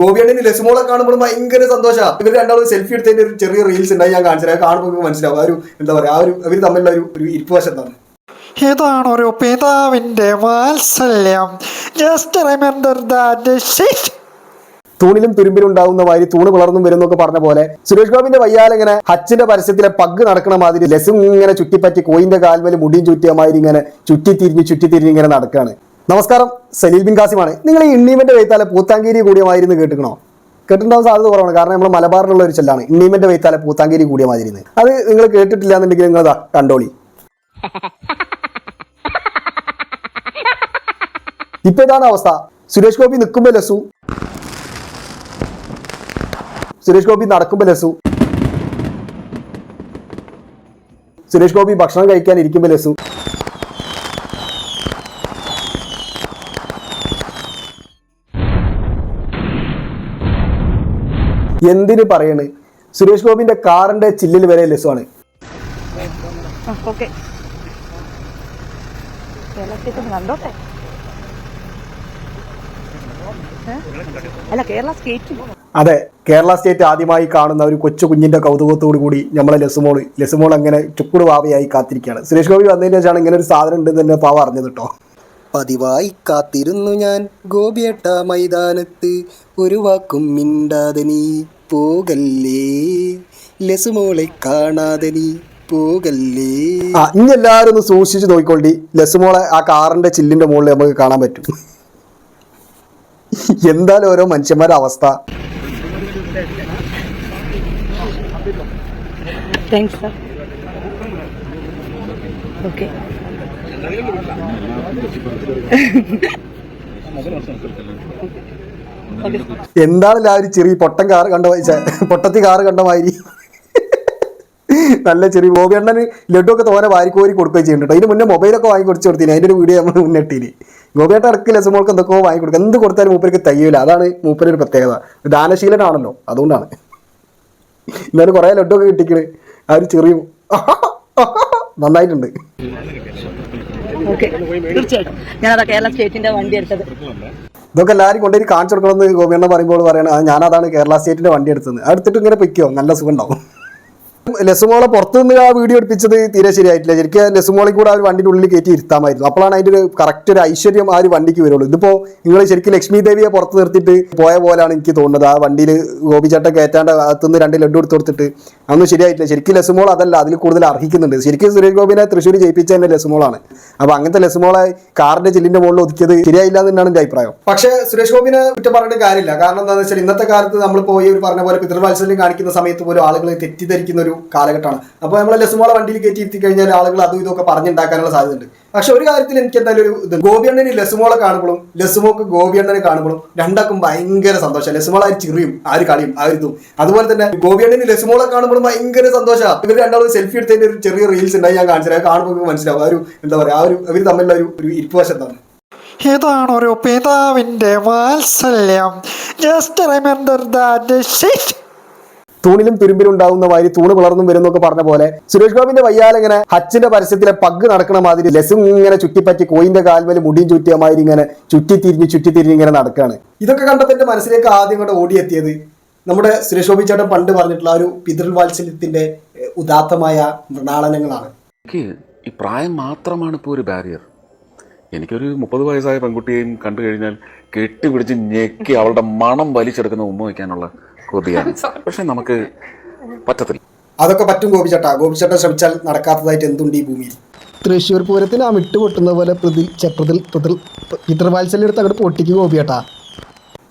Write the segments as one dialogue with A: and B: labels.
A: ഗോപിയണ്ണന് ലസുമോളെ കാണുമ്പോൾ ഭയങ്കര സന്തോഷമാണ് ഇവർ രണ്ടാളും സെൽഫി എടുത്തതിന്റെ ഒരു ചെറിയ റീൽസ് ഉണ്ടായി ഞാൻ കാണിച്ചത് കാണുമ്പോൾ മനസ്സിലാവും. ആ ഒരു എന്താ പറയാ ആ ഒരു ഇവർ തമ്മിലുള്ള ഒരു ഒരു ഇരിപ്പ് വശത്താണ്
B: ഒരു പിതാവിന്റെ വാത്സല്യം? ജസ്റ്റ് റിമെമ്പർ ദാറ്റ് ഷിറ്റ്
A: തൂണിലും തുരുമ്പിലും ഉണ്ടാകുന്ന വാരി തൂണ് പിളർന്നും വരും എന്നൊക്കെ പറഞ്ഞ പോലെ സുരേഷ് ഗോപിന്റെ വയ്യാൽ ഇങ്ങനെ ഹച്ചിന്റെ പരസ്യത്തിലെ പഗ് നടക്കണ മാതിരി ലസും ഇങ്ങനെ ചുറ്റിപ്പറ്റി കോയിന്റെ കാൽമേൽ മുടിയും ചുറ്റിയ മാതിരി ഇങ്ങനെ ചുറ്റിത്തിരിഞ്ഞ് ചുറ്റിത്തിരിഞ്ഞ് ഇങ്ങനെ നടക്കുകയാണ് നമസ്കാരം സലീൽ ബിൻ കാസിമാണ് നിങ്ങൾ ഈ ഇണ്ണീമന്റെ വെയ്ത്താലെ പൂത്താങ്കേരി കൂടിയമായിരുന്നു കേട്ടിക്കണോ? കേട്ടിട്ടുണ്ടാവും സാധ്യത കുറവാണ്. കാരണം നമ്മൾ മലബാറിലുള്ള ഒരു ചെല്ലാണ്. ഇണ്ണീമന്റെ വെയ്ത്താലെ പൂത്താങ്കേരി കൂടിയമായിരുന്നു. അത് നിങ്ങൾ കേട്ടിട്ടില്ല എന്നുണ്ടെങ്കിൽ നിങ്ങൾ കണ്ടോളി. ഇപ്പൊ ഇതാണ് അവസ്ഥ. സുരേഷ് ഗോപി നിൽക്കുമ്പോൾ ലസു. സുരേഷ് ഗോപി നടക്കുമ്പോൾ ലസു. സുരേഷ് ഗോപി ഭക്ഷണം കഴിക്കാൻ ഇരിക്കുമ്പോൾ ലസു. എന്തിന് പറയണ്? സുരേഷ് ഗോപിന്റെ കാറിന്റെ ചില്ലിൽ വരെ ലസുവാണ്. അതെ കേരള സ്റ്റേറ്റ് ആദ്യമായി കാണുന്ന ഒരു കൊച്ചു കുഞ്ഞിന്റെ കൗതുകത്തോടു കൂടി നമ്മളെ ലസുമോൾ ലസുമോൾ അങ്ങനെ ചുക്കുട് വാവയായി കാത്തിരിക്കുകയാണ്. സുരേഷ് ഗോപി വന്നതിന് ശേഷമാണ് ഇങ്ങനെ ഒരു സാധനം ഉണ്ടെന്ന് തന്നെ പാവ അറിഞ്ഞത് കേട്ടോ. പതിവായി കാത്തിരുന്നു ഞാൻ. ഗോപിയട്ട മൈതാനത്ത് ഒരു വാക്കും മിണ്ടാതെ നീ പോകല്ലേ? ലസുമോളെ കാണാതെ നീ പോകല്ലേ? ആ ഇനി എല്ലാവരും ഒന്ന് സൂക്ഷിച്ച് നോക്കിക്കൊള്ളി ലസുമോളെ ആ കാറിന്റെ ചില്ലിന്റെ മുകളിൽ നമുക്ക് കാണാൻ പറ്റും. എന്തായാലും ഓരോ മനുഷ്യന്മാരുടെ അവസ്ഥ.
C: താങ്ക്സ് സർ ഓക്കെ
A: എന്താണ് ആ ഒരു ചെറിയ പൊട്ടൻ കാറ് കണ്ട പൊട്ടത്തി കാറ് കണ്ട മാതിരി? നല്ല ചെറിയ ഗോപിയണ്ണന് ലഡു ഒക്കെ തോനെ വാരിക്കോരി കൊടുക്കുകയും ചെയ്യുന്നുണ്ട് അതിന് മുന്നേ മൊബൈലൊക്കെ വാങ്ങി കൊടുത്തു കൊടുത്തിന്. അതിന്റെ ഒരു വീഡിയോ നമ്മൾ മുന്നിട്ടിന് ഗോപിയേട്ട ഇടയ്ക്ക് ലസമോൾക്ക് എന്തൊക്കെയോ വാങ്ങി കൊടുക്കുക എന്ത് കൊടുത്താലും മൂപ്പർക്ക് തയ്യൂല അതാണ് മൂപ്പരൊരു പ്രത്യേകത. ദാനശീലനാണല്ലോ. അതുകൊണ്ടാണ്. എന്നാലും കുറേ ഒക്കെ കിട്ടിക്കണ്. ആ ഒരു ചെറിയ നന്നായിട്ടുണ്ട്.
C: ഓക്കെ. തീർച്ചയായിട്ടും. ഞാനതാ കേരള സ്റ്റേറ്റിന്റെ വണ്ടി എടുത്തത്.
A: ഇതൊക്കെ എല്ലാവരും കൊണ്ടുപോയി കാണിച്ചു കൊടുക്കണമെന്ന് ഗോപിയണ്ണ പറയുമ്പോൾ "ആ, ഞാനതാണ് കേരള സ്റ്റേറ്റിന്റെ വണ്ടി എടുത്തത്. എടുത്തിട്ട് ഇങ്ങനെ പൊയ്ക്കോ നല്ല സുഖം ഉണ്ടാവും. ലസുമോളെ പുറത്തു നിന്ന് ആ വീഡിയോ എടുപ്പിച്ചത് തീരെ ശരിയായിട്ടില്ല. ശരിക്കും ലെസുമോളി കൂടെ ആ ഒരു വണ്ടിന്റെ ഉള്ളിൽ കയറ്റി ഇരുത്താമായിരുന്നു. അപ്പോഴാണ് അതിന്റെ ഒരു കറക്റ്റ് ഒരു ഐശ്വര്യം ആ ഒരു വണ്ടിക്ക് വരുള്ളൂ. ഇതിപ്പോൾ നിങ്ങൾ ശരിക്കും ലക്ഷ്മി ദേവിയെ പുറത്ത് നിർത്തിയിട്ട് പോയ പോലെയാണ് എനിക്ക് തോന്നുന്നത്. ആ വണ്ടിയിൽ ഗോപിച്ചേട്ടൻ കയറ്റാണ്ട് അകത്തുനിന്ന് രണ്ട് ലഡു എടുത്ത് കൊടുത്തിട്ട് അതൊന്നും ശരിയായിട്ടില്ല. ശരിക്കും ലസുമോൾ അതല്ല അതിൽ കൂടുതൽ അർഹിക്കുന്നുണ്ട്. ശരിക്കും സുരേഷ് ഗോപിനെ തൃശ്ശൂർ ജയിപ്പിച്ച തന്നെ ലസുമോളാണ്. അപ്പോൾ അങ്ങനത്തെ ലസുമോളെ കാറിന്റെ ചില്ലിന്റെ മുകളിൽ ഒതുക്കിയത് ശരിയായില്ല എന്നാണ് എന്റെ അഭിപ്രായം. പക്ഷേ സുരേഷ് ഗോപിനെ കുറ്റം പറഞ്ഞിട്ട് കാര്യമില്ല. കാരണം എന്താണെന്ന് വെച്ചാൽ ഇന്നത്തെ കാലത്ത് നമ്മൾ പോയി ഒരു പറഞ്ഞ പോലെ പിതൃവാത്സല്യം കാണിക്കുന്ന സമയത്ത് പോലും ആളുകൾ തെറ്റിദ്ധരിക്കുന്ന ഒരു കാലഘട്ടമാണ്. അപ്പോൾ നമ്മൾ ലസുമോളെ വണ്ടിയിൽ കയറ്റി ഇരുത്തി കഴിഞ്ഞാൽ ആളുകൾ അതും ഇതൊക്കെ പറഞ്ഞുണ്ടാക്കാനുള്ള സാധ്യതയുണ്ട്. പക്ഷെ ഒരു കാര്യത്തിൽ എനിക്ക് എന്തായാലും ഒരു ഇത് ഗോപിയണ്ണന് ലസുമോളെ കാണുമ്പോഴും ലസുമോക്ക് ഗോപിയണ്ണനെ കാണുമ്പോഴും രണ്ടാക്കും ഭയങ്കര സന്തോഷം ലസുമോൾ ആ ഒരു ചിറിയും ആ ഒരു കളിയും ആ ഒരു ഇതും. അതുപോലെ തന്നെ ഗോപിയണ്ണന് ലസുമോളെ കാണുമ്പോഴും ഭയങ്കര സന്തോഷമാണ്. ഇവർ രണ്ടാളും സെൽഫി എടുത്തതിന്റെ ഒരു ചെറിയ റീൽസ് ഉണ്ടായി ഞാൻ കാണിച്ചത്. കാണുമ്പോൾ മനസ്സിലാവും. ആ ഒരു എന്താ പറയുക ആ ഒരു ഇവർ തമ്മിലുള്ള ഒരു ഒരു ഇരിപ്പുവശത്താണ്
B: ഇതാണൊരു പിതാവിന്റെ വാത്സല്യം? ജസ്റ്റ് റിമെമ്പർ ദാറ്റ്
A: തൂണിലും തുരുമ്പിലും വാരി മാതിരി തൂണ് പിളർന്നും വരും എന്നൊക്കെ പറഞ്ഞ പോലെ സുരേഷ് ഗോപിന്റെ വയ്യാൽ ഇങ്ങനെ ഹച്ചിന്റെ പരസ്യത്തിലെ പഗ് നടക്കണ മാതിരി ലസും ഇങ്ങനെ ചുറ്റിപ്പറ്റി കോയിന്റെ കാൽമേൽ മുടിയും ചുറ്റിയ മാതിരി ഇങ്ങനെ ചുറ്റിത്തിരിഞ്ഞ് ചുറ്റിത്തിരിഞ്ഞ് ഇങ്ങനെ നടക്കുകയാണ് ഇതൊക്കെ കണ്ടപ്പോൾ എന്റെ മനസ്സിലേക്ക് ആദ്യം കൊണ്ട് ഓടിയെത്തിയത് നമ്മുടെ സുരേഷ് ഗോപി ചേട്ടൻ പണ്ട് പറഞ്ഞിട്ടുള്ള ഒരു പിതൃവാത്സല്യത്തിന്റെ വാത്സല്യത്തിന്റെ ഉദാത്തമായ മൃണാളനങ്ങളാണ്
D: എനിക്ക് ഈ പ്രായം മാത്രമാണ് ഇപ്പോൾ ഒരു ബാരിയർ എനിക്കൊരു മുപ്പത് വയസ്സായ പെൺകുട്ടിയെയും കണ്ടു കഴിഞ്ഞാൽ കെട്ടിപ്പിടിച്ച് ഞെക്കി അവളുടെ മണം വലിച്ചെടുക്കുന്ന ഉമ്മ വയ്ക്കാനുള്ള കൊതിയാണ് പക്ഷെ നമുക്ക് പറ്റത്തില്ല.
A: അതൊക്കെ പറ്റും ഗോപിച്ചേട്ടാ. ഗോപിച്ചേട്ടൻ ശ്രമിച്ചാൽ നടക്കാത്തതായിട്ട് എന്തുണ്ട് ഈ ഭൂമിയിൽ? തൃശ്ശൂർ പൂരത്തിൽ ആ വിട്ട് പൊട്ടുന്ന പോലെ പ്രതി ചെപ്രതിൽ പിതൃവാത്സല്യം എടുത്ത് അങ്ങോട്ട് പൊട്ടിക്ക് ഗോപിയേട്ടാ.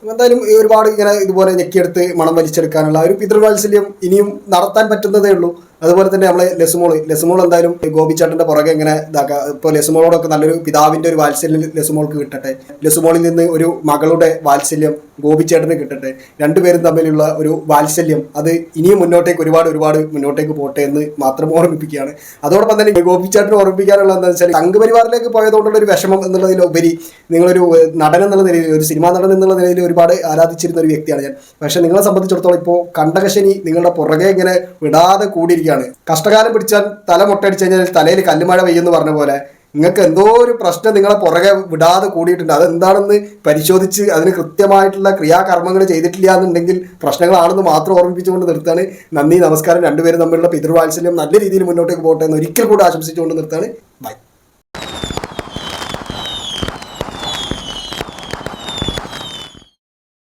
A: എന്തായാലും ഒരുപാട് ഇങ്ങനെ ഇതുപോലെ ഞെക്കിയെടുത്ത് മണം വലിച്ചെടുക്കാനുള്ള ഒരു പിതൃവാത്സല്യം ഇനിയും നടത്താൻ പറ്റുന്നതേ ഉള്ളൂ. അതുപോലെ തന്നെ നമ്മളെ ലെസുമോൾ ലെസുമോൾ എന്തായാലും ഗോപിച്ചേട്ടന്റെ പുറകെ ഇങ്ങനെ ഇതാക്കുക ഇപ്പോൾ ലെസുമോളോടൊക്കെ നല്ലൊരു പിതാവിന്റെ ഒരു വാത്സല്യം ലെസുമോൾക്ക് കിട്ടട്ടെ. ലെസുമോളിൽ നിന്ന് ഒരു മകളുടെ വാത്സല്യം ഗോപിച്ചേട്ടന് കിട്ടട്ടെ. രണ്ടുപേരും തമ്മിലുള്ള ഒരു വാത്സല്യം അത് ഇനിയും മുന്നോട്ടേക്ക് ഒരുപാട് ഒരുപാട് മുന്നോട്ടേക്ക് പോട്ടെ എന്ന് മാത്രം ഓർമ്മിപ്പിക്കുകയാണ്. അതോടൊപ്പം തന്നെ ഗോപിച്ചേട്ടനെ ഓർമ്മിപ്പിക്കാനുള്ള എന്താ വെച്ചാൽ സംഘപരിവാറിലേക്ക് പോയതുകൊണ്ടുള്ള ഒരു വിഷമം എന്നുള്ളതിലുപരി നിങ്ങളൊരു നടൻ എന്നുള്ള നിലയിൽ ഒരു സിനിമാ നടൻ എന്നുള്ള നിലയിൽ ഒരുപാട് ആരാധിച്ചിരുന്ന ഒരു വ്യക്തിയാണ് ഞാൻ. പക്ഷെ നിങ്ങളെ സംബന്ധിച്ചിടത്തോളം ഇപ്പോൾ കണ്ടകശനി നിങ്ങളുടെ പുറകെ ഇങ്ങനെ വിടാതെ കൂടിയിരിക്കുകയാണ് കഷ്ടകാലം പിടിച്ചാൽ തല മുട്ടടിച്ചു കഴിഞ്ഞാൽ തലയിൽ കല്ലുമഴ പെയ്യുമെന്ന് പറഞ്ഞ പോലെ നിങ്ങൾക്ക് എന്തോ ഒരു പ്രശ്നം നിങ്ങളെ പുറകെ വിടാതെ കൂടിയിട്ടുണ്ട്. അതെന്താണെന്ന് പരിശോധിച്ച് അതിന് കൃത്യമായിട്ടുള്ള ക്രിയാകർമ്മങ്ങൾ ചെയ്തിട്ടില്ല എന്നുണ്ടെങ്കിൽ പ്രശ്നങ്ങളാണെന്ന് മാത്രം ഓർമ്മിപ്പിച്ചുകൊണ്ട് നിർത്താണ് നന്ദി നമസ്കാരം. രണ്ടുപേരും തമ്മിലുള്ള പിതൃവാത്സല്യം നല്ല രീതിയിൽ മുന്നോട്ടേക്ക് പോകട്ടെ എന്ന് ഒരിക്കൽ കൂടെ ആശംസിച്ചുകൊണ്ട് നിർത്താണ് ബൈ.